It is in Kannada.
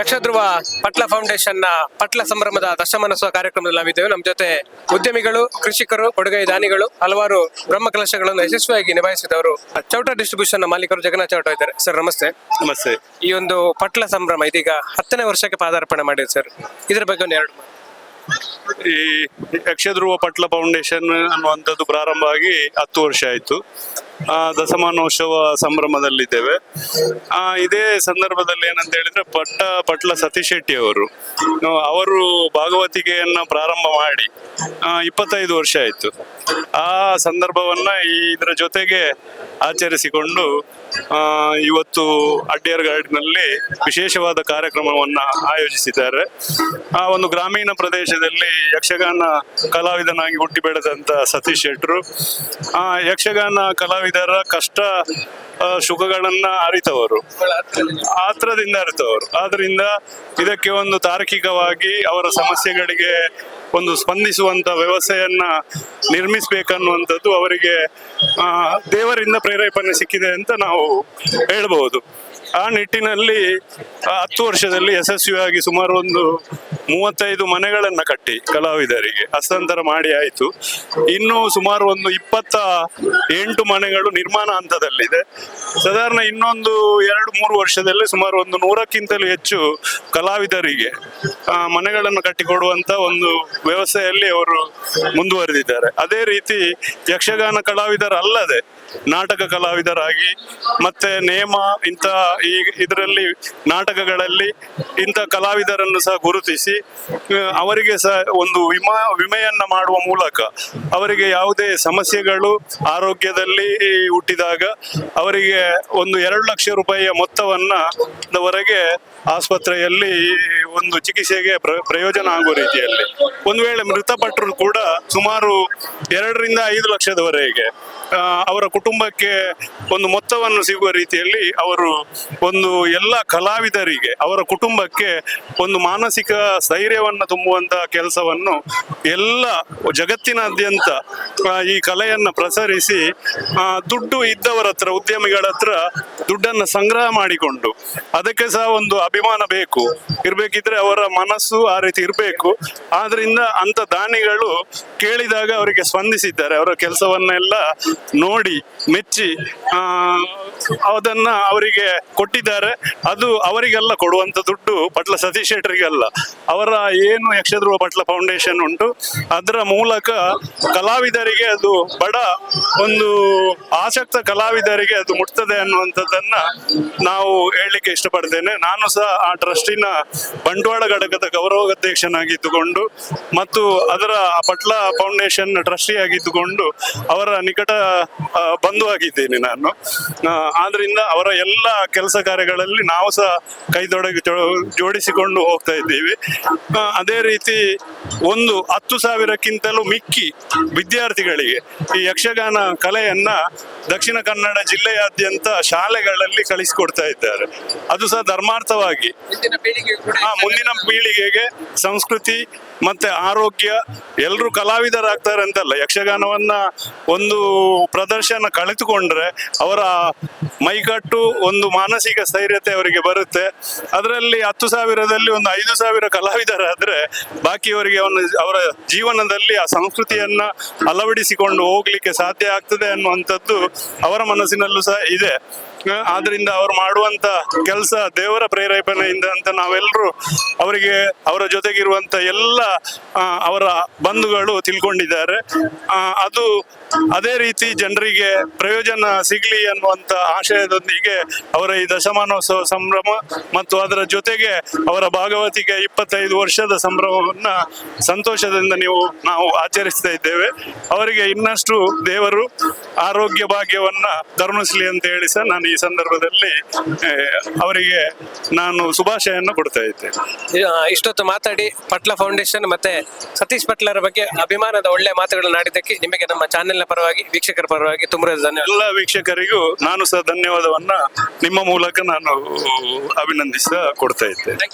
ಯಕ್ಷಧ್ರುವ ಪಟ್ಲ ಫೌಂಡೇಶನ್ನ ಪಟ್ಲ ಸಂಭ್ರಮದ ದಶಮಾನೋತ್ಸವ ಕಾರ್ಯಕ್ರಮದಲ್ಲಿ ನಾವಿದ್ದೇವೆ. ನಮ್ಮ ಜೊತೆ ಉದ್ಯಮಿಗಳು ಕೃಷಿಕರು ಕೊಡುಗೈ ದಾನಿಗಳು ಹಲವಾರು ಬ್ರಹ್ಮ ಕಲಶಗಳನ್ನು ಯಶಸ್ವಿಯಾಗಿ ನಿಭಾಯಿಸಿದವರು ಚೌಟ ಡಿಸ್ಟ್ರಿಬ್ಯೂಷನ್ನ ಮಾಲೀಕರು ಜಗನ್ನಾಥ್ ಚೌಟ ಇದ್ದಾರೆ. ಸರ್ ನಮಸ್ತೆ. ನಮಸ್ತೆ. ಈ ಒಂದು ಪಟ್ಲ ಸಂಭ್ರಮ ಇದೀಗ ಹತ್ತನೇ ವರ್ಷಕ್ಕೆ ಪಾದಾರ್ಪಣೆ ಮಾಡಿದೆ ಸರ್. ಇದ್ರ ಬಗ್ಗೆ ಒಂದು ಎರಡು. ಈ ಯಕ್ಷಧ್ರುವ ಪಟ್ಲ ಫೌಂಡೇಶನ್ ಅನ್ನುವಂಥದ್ದು ಪ್ರಾರಂಭ ಆಗಿ ಹತ್ತು ವರ್ಷ ಆಯಿತು. ದಶಮಾನೋತ್ಸವ ಸಂಭ್ರಮದಲ್ಲಿದ್ದೇವೆ. ಆ, ಇದೇ ಸಂದರ್ಭದಲ್ಲಿ ಏನಂತ ಹೇಳಿದ್ರೆ ಪಟ್ಟ ಪಟ್ಲ ಸತೀಶ್ ಶೆಟ್ಟಿ ಅವರು ಅವರು ಭಾಗವತಿಕೆಯನ್ನ ಪ್ರಾರಂಭ ಮಾಡಿ ಇಪ್ಪತ್ತೈದು ವರ್ಷ ಆಯಿತು. ಆ ಸಂದರ್ಭವನ್ನ ಇದರ ಜೊತೆಗೆ ಆಚರಿಸಿಕೊಂಡು ಇವತ್ತು ಗಾರ್ಡ್ನಲ್ಲಿ ವಿಶೇಷವಾದ ಕಾರ್ಯಕ್ರಮವನ್ನು ಆಯೋಜಿಸಿದ್ದಾರೆ. ಆ ಒಂದು ಗ್ರಾಮೀಣ ಪ್ರದೇಶದಲ್ಲಿ ಯಕ್ಷಗಾನ ಕಲಾವಿದನಾಗಿ ಹುಟ್ಟಿ ಬೆಳೆದಂಥ ಸತೀಶ್ ಶೆಟ್ರು. ಆ, ಯಕ್ಷಗಾನ ಕಲಾವಿದರ ಕಷ್ಟ ಸುಖಗಳನ್ನ ಅರಿತವರು. ಆತ್ರದಿಂದ ಅರಿತವರು. ಆದ್ರಿಂದ ಇದಕ್ಕೆ ಒಂದು ತಾರ್ಕಿಕವಾಗಿ ಅವರ ಸಮಸ್ಯೆಗಳಿಗೆ ಒಂದು ಸ್ಪಂದಿಸುವಂತ ವ್ಯವಸ್ಥೆಯನ್ನ ನಿರ್ಮಿಸಬೇಕನ್ನುವಂಥದ್ದು ಅವರಿಗೆ ದೇವರಿಂದ ಪ್ರೇರೇಪಣೆ ಸಿಕ್ಕಿದೆ ಅಂತ ನಾವು ಹೇಳ್ಬಹುದು ಆ ನಿಟ್ಟಿನಲ್ಲಿ ಹತ್ತು ವರ್ಷದಲ್ಲಿ ಯಶಸ್ವಿಯಾಗಿ ಸುಮಾರು ಒಂದು ಮೂವತ್ತೈದು ಮನೆಗಳನ್ನ ಕಟ್ಟಿ ಕಲಾವಿದರಿಗೆ ಹಸ್ತಾಂತರ ಮಾಡಿ ಆಯಿತು. ಇನ್ನು ಸುಮಾರು ಒಂದು ಇಪ್ಪತ್ತ ಎಂಟು ಮನೆಗಳು ನಿರ್ಮಾಣ ಹಂತದಲ್ಲಿದೆ. ಸಾಧಾರಣ ಇನ್ನೊಂದು ಎರಡು ಮೂರು ವರ್ಷದಲ್ಲಿ ಸುಮಾರು ಒಂದು ನೂರಕ್ಕಿಂತಲೂ ಹೆಚ್ಚು ಕಲಾವಿದರಿಗೆ ಮನೆಗಳನ್ನು ಕಟ್ಟಿಕೊಡುವಂತ ಒಂದು ವ್ಯವಸ್ಥೆಯಲ್ಲಿ ಅವರು ಮುಂದುವರೆದಿದ್ದಾರೆ. ಅದೇ ರೀತಿ ಯಕ್ಷಗಾನ ಕಲಾವಿದರಲ್ಲದೆ ನಾಟಕ ಕಲಾವಿದರಾಗಿ ಮತ್ತೆ ನೇಮ ಇಂಥ ಈ ಇದರಲ್ಲಿ ನಾಟಕಗಳಲ್ಲಿ ಇಂಥ ಕಲಾವಿದರನ್ನು ಸಹ ಗುರುತಿಸಿ ಅವರಿಗೆ ಸಹ ಒಂದು ವಿಮಾ, ವಿಮೆಯನ್ನ ಮಾಡುವ ಮೂಲಕ ಅವರಿಗೆ ಯಾವುದೇ ಸಮಸ್ಯೆಗಳು ಆರೋಗ್ಯದಲ್ಲಿ ಹುಟ್ಟಿದಾಗ ಅವರಿಗೆ ಒಂದು ಎರಡು ಲಕ್ಷ ರೂಪಾಯಿಯ ಮೊತ್ತವನ್ನ ವರೆಗೆ ಆಸ್ಪತ್ರೆಯಲ್ಲಿ ಒಂದು ಚಿಕಿತ್ಸೆಗೆ ಪ್ರ- ಪ್ರಯೋಜನ ಆಗುವ ರೀತಿಯಲ್ಲಿ. ಒಂದು ವೇಳೆ ಮೃತಪಟ್ಟರು ಕೂಡ ಸುಮಾರು ಎರಡರಿಂದ ಐದು ಲಕ್ಷದವರೆಗೆ ಅವರ ಕುಟುಂಬಕ್ಕೆ ಒಂದು ಮೊತ್ತವನ್ನು ಸಿಗುವ ರೀತಿಯಲ್ಲಿ ಅವರು ಒಂದು ಎಲ್ಲ ಕಲಾವಿದರಿಗೆ, ಅವರ ಕುಟುಂಬಕ್ಕೆ ಒಂದು ಮಾನಸಿಕ ಸ್ಥೈರ್ಯವನ್ನು ತುಂಬುವಂತಹ ಕೆಲಸವನ್ನು ಎಲ್ಲ ಜಗತ್ತಿನಾದ್ಯಂತ ಈ ಕಲೆಯನ್ನು ಪ್ರಸರಿಸಿ ದುಡ್ಡು ಇದ್ದವರ ಹತ್ರ, ಉದ್ಯಮಿಗಳ ಹತ್ರ ದುಡ್ಡನ್ನು ಸಂಗ್ರಹ ಮಾಡಿಕೊಂಡು, ಅದಕ್ಕೆ ಸಹ ಒಂದು ಅಭಿಮಾನ ಬೇಕು. ಇರ್ಬೇಕಿದ್ರೆ ಅವರ ಮನಸ್ಸು ಆ ರೀತಿ ಇರಬೇಕು. ಆದ್ರಿಂದ ಅಂತ ದಾನಿಗಳು ಕೇಳಿದಾಗ ಅವರಿಗೆ ಸ್ಪಂದಿಸಿದ್ದಾರೆ. ಅವರ ಕೆಲಸವನ್ನೆಲ್ಲ ನೋಡಿ, ಮೆಚ್ಚಿ ಅದನ್ನ ಅವರಿಗೆ ಕೊಟ್ಟಿದ್ದಾರೆ. ಅದು ಅವರಿಗೆಲ್ಲ ಕೊಡುವಂತ ದುಡ್ಡು ಪಟ್ಲ ಸತೀಶ್ ಶೆಟ್ಟರಿಗೆಲ್ಲ ಅವರ ಏನು ಯಕ್ಷಧ್ರುವ ಪಟ್ಲ ಫೌಂಡೇಶನ್ ಉಂಟು, ಅದರ ಮೂಲಕ ಕಲಾವಿದರಿಗೆ ಅದು ಬಡ ಒಂದು ಆಸಕ್ತ ಕಲಾವಿದರಿಗೆ ಅದು ಮುಟ್ತದೆ ಅನ್ನುವಂಥದ್ದನ್ನ ನಾವು ಹೇಳಲಿಕ್ಕೆ ಇಷ್ಟಪಡ್ತೇನೆ. ನಾನು ಸಹ ಆ ಟ್ರಸ್ಟಿನ ಬಂಟ್ವಾಳ ಘಟಕದ ಗೌರವಾಧ್ಯಕ್ಷನಾಗಿದ್ದುಕೊಂಡು ಮತ್ತು ಅದರ ಆ ಪಟ್ಲ ಫೌಂಡೇಶನ್ ಟ್ರಸ್ಟಿ ಆಗಿದ್ದುಕೊಂಡು ಅವರ ನಿಕಟ ಬಂಧುವಾಗಿದ್ದೇನೆ ನಾನು. ಆದ್ದರಿಂದ ಆದ್ರಿಂದ ಅವರ ಎಲ್ಲ ಕೆಲಸ ಕಾರ್ಯಗಳಲ್ಲಿ ನಾವು ಸಹ ಕೈದೊಡಗಿ ಜೋಡಿಸಿಕೊಂಡು ಹೋಗ್ತಾ ಇದ್ದೀವಿ. ಅದೇ ರೀತಿ ಒಂದು ಹತ್ತು ಸಾವಿರಕ್ಕಿಂತಲೂ ಮಿಕ್ಕಿ ವಿದ್ಯಾರ್ಥಿಗಳಿಗೆ ಈ ಯಕ್ಷಗಾನ ಕಲೆಯನ್ನ ದಕ್ಷಿಣ ಕನ್ನಡ ಜಿಲ್ಲೆಯಾದ್ಯಂತ ಶಾಲೆಗಳಲ್ಲಿ ಕಳಿಸಿಕೊಡ್ತಾ ಇದ್ದಾರೆ. ಅದು ಸಹ ಧರ್ಮಾರ್ಥವಾಗಿ. ಮುಂದಿನ ಪೀಳಿಗೆಗೆ ಸಂಸ್ಕೃತಿ ಮತ್ತೆ ಆರೋಗ್ಯ ಎಲ್ಲರೂ ಕಲಾವಿದರಾಗ್ತಾರೆ ಅಂತಲ್ಲ. ಯಕ್ಷಗಾನವನ್ನ ಒಂದು ಪ್ರದರ್ಶನ ಕಳೆದುಕೊಂಡ್ರೆ ಅವರ ಮೈಕಟ್ಟು ಒಂದು ಮಾನಸಿಕ ಸ್ಥೈರ್ಯತೆ ಅವರಿಗೆ ಬರುತ್ತೆ. ಅದರಲ್ಲಿ ಹತ್ತು ಸಾವಿರದಲ್ಲಿ ಒಂದು ಐದು ಸಾವಿರ ಕಲಾವಿದರಾದ್ರೆ ಬಾಕಿಯವರಿಗೆ ಅವನು ಅವರ ಜೀವನದಲ್ಲಿ ಆ ಸಂಸ್ಕೃತಿಯನ್ನ ಅಳವಡಿಸಿಕೊಂಡು ಹೋಗ್ಲಿಕ್ಕೆ ಸಾಧ್ಯ ಆಗ್ತದೆ ಅನ್ನುವಂಥದ್ದು ಅವರ ಮನಸ್ಸಿನಲ್ಲೂ ಸಹ ಇದೆ. ಆದ್ರಿಂದ ಅವ್ರು ಮಾಡುವಂತ ಕೆಲಸ ದೇವರ ಪ್ರೇರೇಪಣೆಯಿಂದ ಅಂತ ನಾವೆಲ್ಲರೂ ಅವರಿಗೆ ಅವರ ಜೊತೆಗಿರುವಂತ ಎಲ್ಲ ಅವರ ಬಂಧುಗಳು ತಿಳ್ಕೊಂಡಿದ್ದಾರೆ. ಅದು ಅದೇ ರೀತಿ ಜನರಿಗೆ ಪ್ರಯೋಜನ ಸಿಗ್ಲಿ ಅನ್ನುವಂತ ಆಶಯದೊಂದಿಗೆ ಅವರ ಈ ದಶಮಾನೋತ್ಸವ ಸಂಭ್ರಮ ಮತ್ತು ಅದರ ಜೊತೆಗೆ ಅವರ ಭಾಗವತಿಗೆ ಇಪ್ಪತ್ತೈದು ವರ್ಷದ ಸಂಭ್ರಮವನ್ನ ಸಂತೋಷದಿಂದ ನೀವು, ನಾವು ಆಚರಿಸ್ತಾ ಇದ್ದೇವೆ. ಅವರಿಗೆ ಇನ್ನಷ್ಟು ದೇವರು ಆರೋಗ್ಯ ಭಾಗ್ಯವನ್ನ ಧರ್ಮಿಸ್ಲಿ ಅಂತ ಹೇಳಿ ಸರ್, ನಾನು ಈ ಸಂದರ್ಭದಲ್ಲಿ ಅವರಿಗೆ ನಾನು ಶುಭಾಶಯವನ್ನು ಕೊಡ್ತಾ ಇದ್ದೇನೆ ಇಷ್ಟೊತ್ತು ಮಾತಾಡಿ ಪಟ್ಲ ಫೌಂಡೇಶನ್ ಮತ್ತೆ ಸತೀಶ್ ಪಟ್ಲರ ಬಗ್ಗೆ ಅಭಿಮಾನದ ಒಳ್ಳೆ ಮಾತುಗಳನ್ನು ಆಡಿದ್ದಕ್ಕೆ ನಿಮಗೆ ನಮ್ಮ ಚಾನೆಲ್ನ ಪರವಾಗಿ ವೀಕ್ಷಕರ ಪರವಾಗಿ ತುಂಬ ಧನ್ಯವಾದ. ಎಲ್ಲ ವೀಕ್ಷಕರಿಗೂ ನಾನು ಸಹ ಧನ್ಯವಾದವನ್ನ ನಿಮ್ಮ ಮೂಲಕ ನಾನು ಅಭಿನಂದಿಸ ಕೊಡ್ತಾ ಇದ್ದೇನೆ